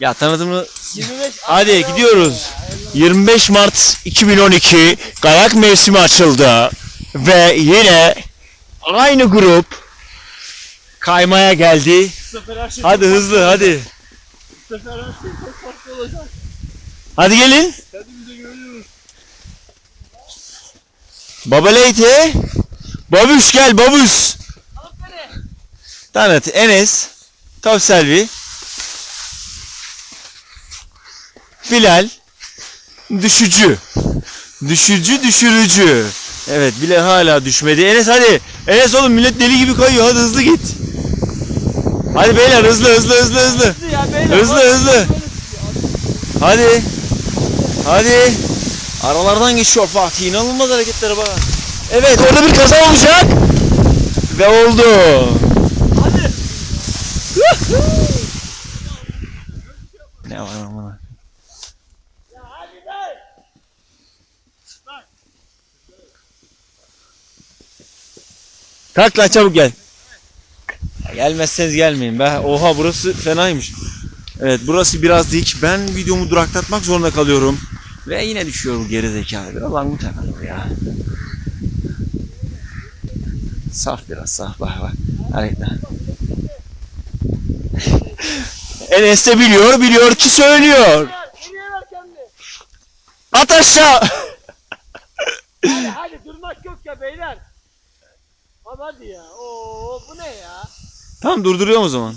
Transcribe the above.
Ya tanıdığımı 25 Hadi gidiyoruz. 25 Mart 2012 kayak mevsimi açıldı ve yine aynı grup kaymaya geldi. Hadi hızlı hadi. Hadi gelin. Baba Leyti. Babuş gel beni. Tanıt Enes. Top Selvi. Bilal. Düşücü. Düşücü düşürücü. Evet bile hala düşmedi. Enes hadi. Enes oğlum millet deli gibi kayıyor. Hadi hızlı git. Hadi beyler hızlı hızlı hızlı hızlı. Hızlı. Hızlı. Hadi. Hadi. Aralardan geçiyor Fatih. İnanılmaz hareketlere bak. Evet orada bir kaza olacak. Ve oldu. Hadi. Ne var amına? Ya hadi be. Kalk lan çabuk gel. Gelmezseniz gelmeyin be. Oha burası fenaymış. Evet burası biraz dik. Ben videomu duraklatmak zorunda kalıyorum. Ve yine düşüyor bu geri zekalı. Biraz angut efendim ya. Saf biraz saf bak bak. Hareketler. Enes de biliyor, biliyor ki söylüyor. At aşağı. Hadi hadi durmak yok ya beyler. Abi hadi ya. Oo bu ne ya? Tamam durduruyorum o zaman.